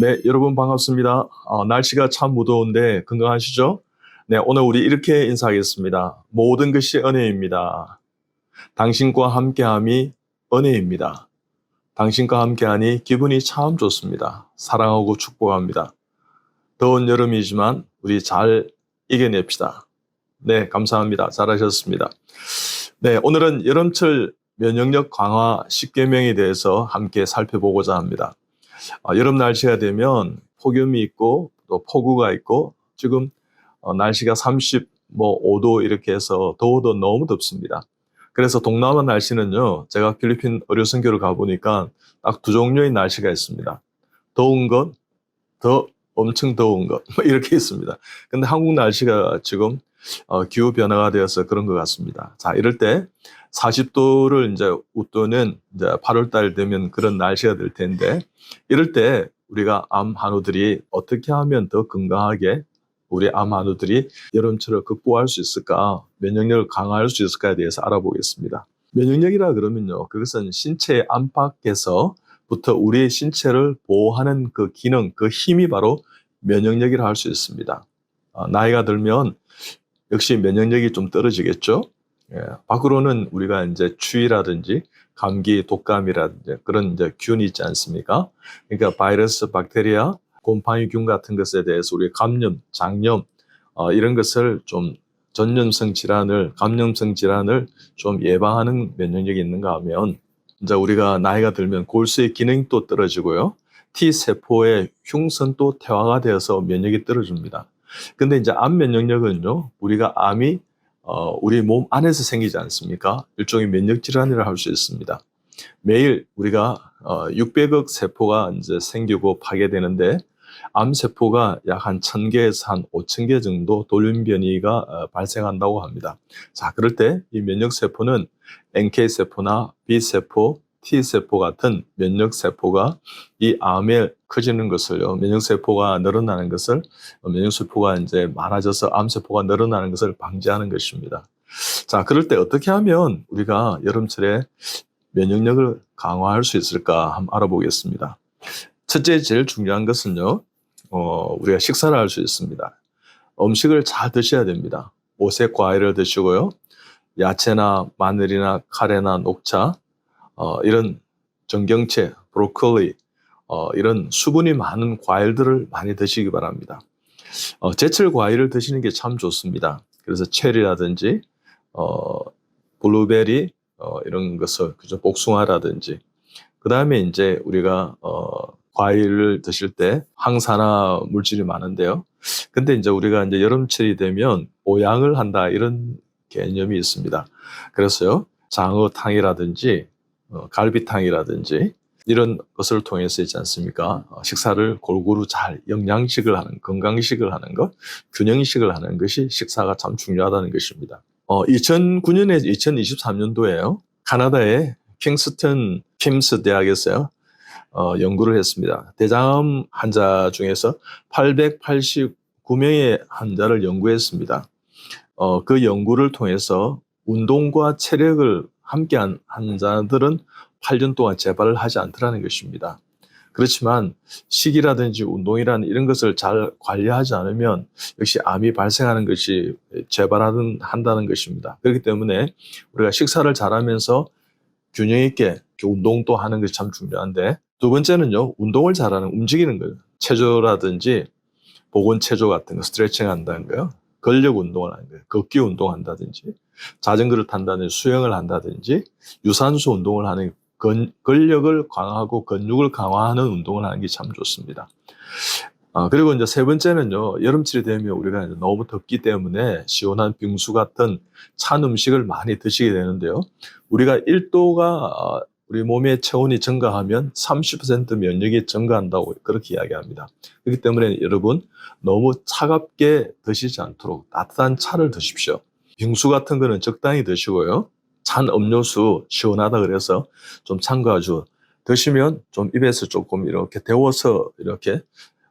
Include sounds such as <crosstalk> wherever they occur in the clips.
네, 여러분 반갑습니다. 어, 날씨가 참 무더운데 건강하시죠? 네, 오늘 우리 이렇게 인사하겠습니다. 모든 것이 은혜입니다. 당신과 함께함이 은혜입니다. 당신과 함께하니 기분이 참 좋습니다. 사랑하고 축복합니다. 더운 여름이지만 우리 잘 이겨냅시다. 네, 감사합니다. 잘하셨습니다. 네, 오늘은 여름철 면역력 강화 10계명에 대해서 함께 살펴보고자 합니다. 어, 여름 날씨가 되면 폭염이 있고 또 폭우가 있고 지금 어, 날씨가 30, 뭐 5도 이렇게 해서 더워도 너무 덥습니다. 그래서 동남아 날씨는요, 제가 필리핀 의료 선교를 가보니까 딱 두 종류의 날씨가 있습니다. 더운 것, 더 엄청 더운 것, 뭐 이렇게 있습니다. 근데 한국 날씨가 지금 어, 기후 변화가 되어서 그런 것 같습니다. 자, 이럴 때 40도를 이제 웃도는 이제 8월 달 되면 그런 날씨가 될 텐데 이럴 때 우리가 암 한우들이 어떻게 하면 더 건강하게 우리 암 한우들이 여름철을 극복할 수 있을까, 면역력을 강화할 수 있을까에 대해서 알아보겠습니다. 면역력이라 그러면요, 그것은 신체의 안팎에서부터 우리의 신체를 보호하는 그 기능, 그 힘이 바로 면역력이라 할 수 있습니다. 어, 나이가 들면 역시 면역력이 좀 떨어지겠죠. 예, 밖으로는 우리가 이제 추위라든지 감기, 독감이라든지 그런 이제 균이 있지 않습니까? 그러니까 바이러스, 박테리아, 곰팡이균 같은 것에 대해서 우리 감염, 장염 어, 이런 것을 좀 전염성 질환을, 감염성 질환을 좀 예방하는 면역력이 있는가 하면 이제 우리가 나이가 들면 골수의 기능도 떨어지고요. T 세포의 흉선도 퇴화가 되어서 면역이 떨어집니다. 근데 이제 암 면역력은요, 우리가 암이 어, 우리 몸 안에서 생기지 않습니까? 일종의 면역 질환이라 할 수 있습니다. 매일 우리가 어, 600억 세포가 이제 생기고 파괴되는데 암 세포가 약 한 1000개에서 한 5000개 정도 돌림 변이가 어, 발생한다고 합니다. 자, 그럴 때 이 면역 세포는 NK 세포나 B 세포, T 세포 같은 면역 세포가 이 암에 커지는 것을요, 면역 세포가 늘어나는 것을 면역 세포가 이제 많아져서 암 세포가 늘어나는 것을 방지하는 것입니다. 자, 그럴 때 어떻게 하면 우리가 여름철에 면역력을 강화할 수 있을까 한번 알아보겠습니다. 첫째, 제일 중요한 것은요, 어, 우리가 식사를 할 수 있습니다. 음식을 잘 드셔야 됩니다. 오색 과일을 드시고요. 야채나 마늘이나 카레나 녹차, 어, 이런 정경채, 브로콜리, 어, 이런 수분이 많은 과일들을 많이 드시기 바랍니다. 어, 제철 과일을 드시는 게 참 좋습니다. 그래서 체리라든지, 어, 블루베리, 어, 이런 것을, 그죠, 복숭아라든지. 그 다음에 이제 우리가, 어, 과일을 드실 때 항산화 물질이 많은데요. 근데 이제 우리가 이제 여름철이 되면 보양을 한다 이런 개념이 있습니다. 그래서요, 장어탕이라든지 어, 갈비탕이라든지 이런 것을 통해서 있지 않습니까? 어, 식사를 골고루 잘 영양식을 하는, 건강식을 하는 것, 균형식을 하는 것이 식사가 참 중요하다는 것입니다. 어, 2009년에 2023년도에요. 카나다의 킹스턴 킴스 대학에서요. 어, 연구를 했습니다. 대장암 환자 중에서 889명의 환자를 연구했습니다. 어, 그 연구를 통해서 운동과 체력을 함께한 환자들은 8년 동안 재발을 하지 않더라는 것입니다. 그렇지만 식이라든지 운동이라는 이런 것을 잘 관리하지 않으면 역시 암이 발생하는 것이 재발하는 한다는 것입니다. 그렇기 때문에 우리가 식사를 잘하면서 균형 있게 운동도 하는 것이 참 중요한데 두 번째는요 운동을 잘하는 움직이는 거예요. 체조라든지 보건 체조 같은 거 스트레칭 한다는 거요. 근력 운동을 하는 거예요. 걷기 운동한다든지 자전거를 탄다든지 수영을 한다든지 유산소 운동을 하는 근, 근력을 강화하고 근육을 강화하는 운동을 하는 게 참 좋습니다. 아, 그리고 이제 세 번째는요, 여름철이 되면 우리가 너무 덥기 때문에 시원한 빙수 같은 찬 음식을 많이 드시게 되는데요. 우리가 1도가 우리 몸의 체온이 증가하면 30% 면역이 증가한다고 그렇게 이야기합니다. 그렇기 때문에 여러분 너무 차갑게 드시지 않도록 따뜻한 차를 드십시오. 빙수 같은 거는 적당히 드시고요. 찬 음료수 시원하다 그래서 좀 참가주 드시면 좀 입에서 조금 이렇게 데워서 이렇게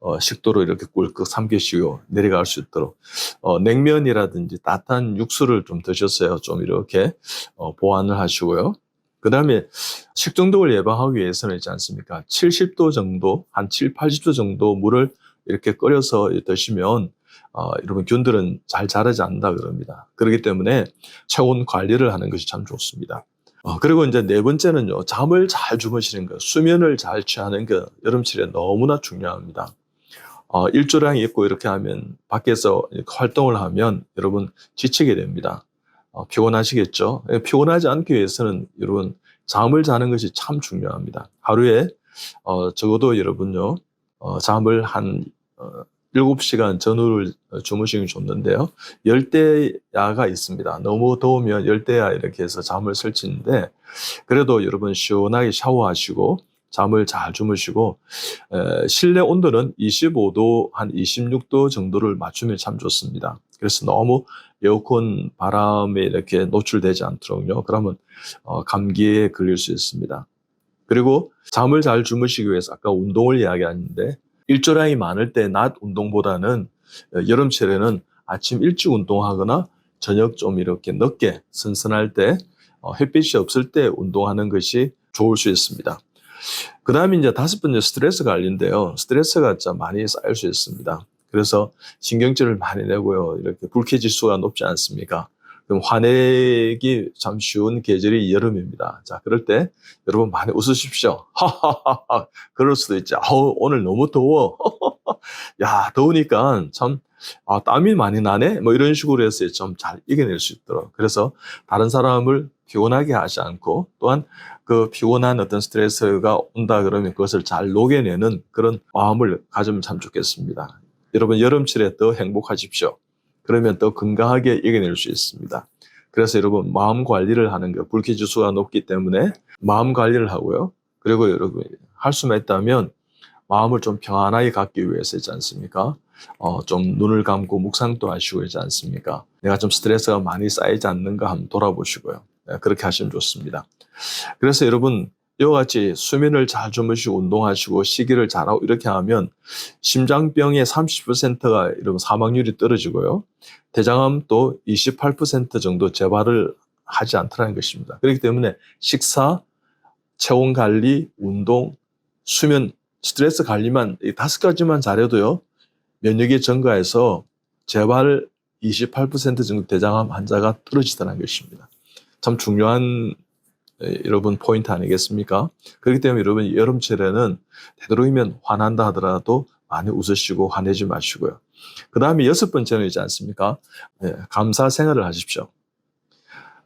어, 식도로 이렇게 꿀꺽 삼키시고 내려갈 수 있도록 어, 냉면이라든지 따뜻한 육수를 좀 드셨어요. 좀 이렇게 어, 보완을 하시고요. 그 다음에 식중독을 예방하기 위해서는 있지 않습니까? 70도 정도, 한 7, 80도 정도 물을 이렇게 끓여서 드시면 어, 여러분 균들은 잘 자라지 않는다 그럽니다. 그렇기 때문에 체온 관리를 하는 것이 참 좋습니다. 어, 그리고 이제 네 번째는요, 잠을 잘 주무시는 것, 수면을 잘 취하는 것, 여름철에 너무나 중요합니다. 어, 일조량이 있고 이렇게 하면 밖에서 활동을 하면 여러분 지치게 됩니다. 어, 피곤하시겠죠? 예, 피곤하지 않기 위해서는 여러분 잠을 자는 것이 참 중요합니다. 하루에 어, 적어도 여러분요 어, 잠을 한 어, 7시간 전후를 주무시면 좋는데요. 열대야가 있습니다. 너무 더우면 열대야 이렇게 해서 잠을 설치는데 그래도 여러분 시원하게 샤워하시고 잠을 잘 주무시고 에, 실내 온도는 25도 한 26도 정도를 맞추면 참 좋습니다. 그래서 너무 에어컨 바람에 이렇게 노출되지 않도록요. 그러면 어, 감기에 걸릴 수 있습니다. 그리고 잠을 잘 주무시기 위해서 아까 운동을 이야기했는데 일조량이 많을 때 낮 운동보다는 어, 여름철에는 아침 일찍 운동하거나 저녁 좀 이렇게 늦게 선선할 때 어, 햇빛이 없을 때 운동하는 것이 좋을 수 있습니다. 그 다음에 이제 다섯 번째 스트레스 관리인데요. 스트레스가 좀 많이 쌓일 수 있습니다. 그래서 신경질을 많이 내고요. 이렇게 불쾌지수가 높지 않습니까? 그럼 화내기 참 쉬운 계절이 여름입니다. 자, 그럴 때 여러분 많이 웃으십시오. 하하하하. 그럴 수도 있죠. 아우, 오늘 너무 더워. <laughs> 야, 더우니까 참 아, 땀이 많이 나네? 뭐 이런 식으로 해서 좀 잘 이겨낼 수 있도록. 그래서 다른 사람을 피곤하게 하지 않고 또한 그 피곤한 어떤 스트레스가 온다 그러면 그것을 잘 녹여내는 그런 마음을 가지면 참 좋겠습니다. 여러분 여름철에 더 행복하십시오. 그러면 더 건강하게 이겨낼 수 있습니다. 그래서 여러분 마음 관리를 하는 거 불쾌 지수가 높기 때문에 마음 관리를 하고요. 그리고 여러분 할 수만 있다면 마음을 좀 평안하게 갖기 위해서 있지 않습니까? 어, 좀 눈을 감고 묵상도 하시고 있지 않습니까? 내가 좀 스트레스가 많이 쌓이지 않는가 한번 돌아보시고요. 네, 그렇게 하시면 좋습니다. 그래서 여러분 이와 같이 수면을 잘 주무시고 운동하시고 식이를 잘하고 이렇게 하면 심장병의 30%가 여러분 사망률이 떨어지고요. 대장암도 28% 정도 재발을 하지 않더라는 것입니다. 그렇기 때문에 식사, 체온 관리, 운동, 수면, 스트레스 관리만 이 다섯 가지만 잘해도요. 면역이 증가해서 재발 28% 정도 대장암 환자가 떨어지다는 것입니다. 참 중요한 여러분 포인트 아니겠습니까? 그렇기 때문에 여러분 여름철에는 되도록이면 화난다 하더라도 많이 웃으시고 화내지 마시고요. 그 다음에 여섯 번째는 있지 않습니까? 네, 감사 생활을 하십시오.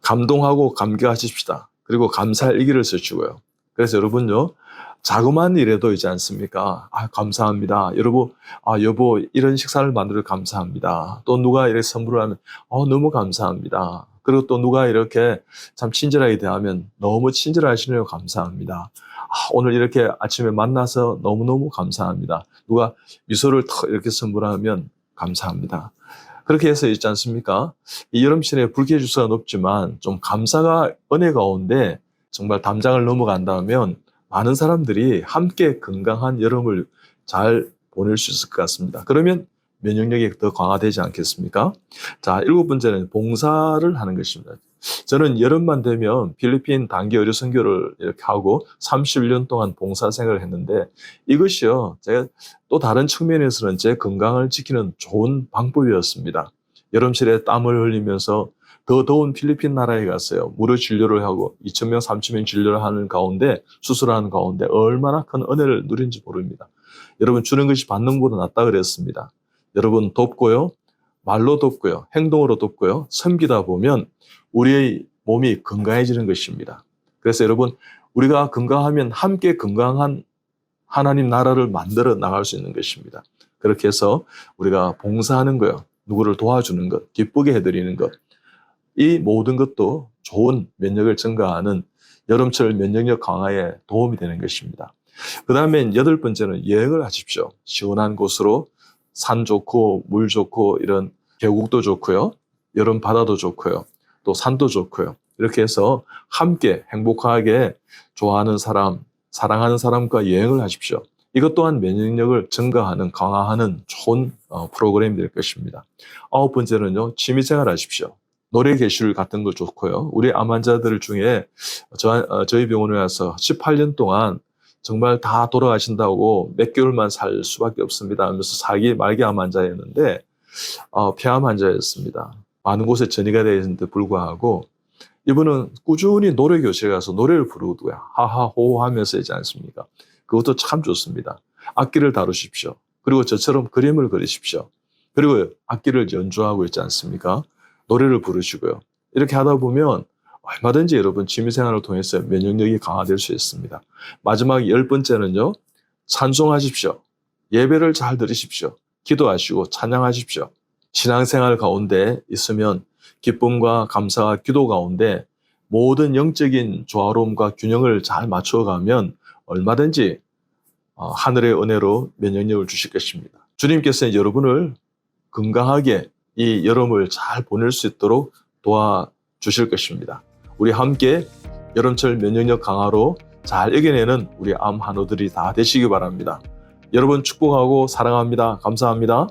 감동하고 감격하십시다. 그리고 감사 일기를 쓰시고요. 그래서 여러분요, 자그마한 일에도 있지 않습니까? 아, 감사합니다. 여러분, 아, 여보, 이런 식사를 만들어 감사합니다. 또 누가 이렇게 선물을 하면, 어, 너무 감사합니다. 그리고 또 누가 이렇게 참 친절하게 대하면 너무 친절하시네요. 감사합니다. 아, 오늘 이렇게 아침에 만나서 너무너무 감사합니다. 누가 미소를 턱 이렇게 선물하면 감사합니다. 그렇게 해서 있지 않습니까? 이 여름철에 불쾌 지수가 높지만 좀 감사가 은혜 가운데 정말 담장을 넘어간다면 많은 사람들이 함께 건강한 여름을 잘 보낼 수 있을 것 같습니다. 그러면 면역력이 더 강화되지 않겠습니까? 자, 일곱 번째는 봉사를 하는 것입니다. 저는 여름만 되면 필리핀 단기 의료 선교를 이렇게 하고 31년 동안 봉사 생활을 했는데 이것이요, 제가 또 다른 측면에서는 제 건강을 지키는 좋은 방법이었습니다. 여름철에 땀을 흘리면서 더 더운 필리핀 나라에 갔어요. 무료 진료를 하고 2,000명, 3,000명 진료를 하는 가운데 수술하는 가운데 얼마나 큰 은혜를 누린지 모릅니다. 여러분 주는 것이 받는 것보다 낫다 그랬습니다. 여러분 돕고요. 말로 돕고요. 행동으로 돕고요. 섬기다 보면 우리의 몸이 건강해지는 것입니다. 그래서 여러분 우리가 건강하면 함께 건강한 하나님 나라를 만들어 나갈 수 있는 것입니다. 그렇게 해서 우리가 봉사하는 거요. 누구를 도와주는 것, 기쁘게 해드리는 것. 이 모든 것도 좋은 면역을 증가하는 여름철 면역력 강화에 도움이 되는 것입니다. 그 다음에 여덟 번째는 여행을 하십시오. 시원한 곳으로 산 좋고 물 좋고 이런 계곡도 좋고요. 여름 바다도 좋고요. 또 산도 좋고요. 이렇게 해서 함께 행복하게 좋아하는 사람, 사랑하는 사람과 여행을 하십시오. 이것 또한 면역력을 증가하는, 강화하는 좋은 어, 프로그램이 될 것입니다. 아홉 번째는요, 취미생활 하십시오. 노래 개실 같은 거 좋고요. 우리 암 환자들 중에 저, 어, 저희 병원에 와서 18년 동안 정말 다 돌아가신다고 몇 개월만 살 수밖에 없습니다 하면서 사기 말기 암 환자였는데 어, 폐암 환자였습니다. 많은 곳에 전이가 되어 있는데 불구하고 이분은 꾸준히 노래 교실에 가서 노래를 부르고요. 하하호 하면서 있지 않습니까? 그것도 참 좋습니다. 악기를 다루십시오. 그리고 저처럼 그림을 그리십시오. 그리고 악기를 연주하고 있지 않습니까? 노래를 부르시고요. 이렇게 하다 보면 얼마든지 여러분 취미생활을 통해서 면역력이 강화될 수 있습니다. 마지막 열 번째는요. 찬송하십시오. 예배를 잘 들으십시오. 기도하시고 찬양하십시오. 신앙생활 가운데 있으면 기쁨과 감사와 기도 가운데 모든 영적인 조화로움과 균형을 잘 맞춰가면 얼마든지 어, 하늘의 은혜로 면역력을 주실 것입니다. 주님께서 여러분을 건강하게 이 여름을 잘 보낼 수 있도록 도와주실 것입니다. 우리 함께 여름철 면역력 강화로 잘 이겨내는 우리 암 한우들이 다 되시기 바랍니다. 여러분 축복하고 사랑합니다. 감사합니다.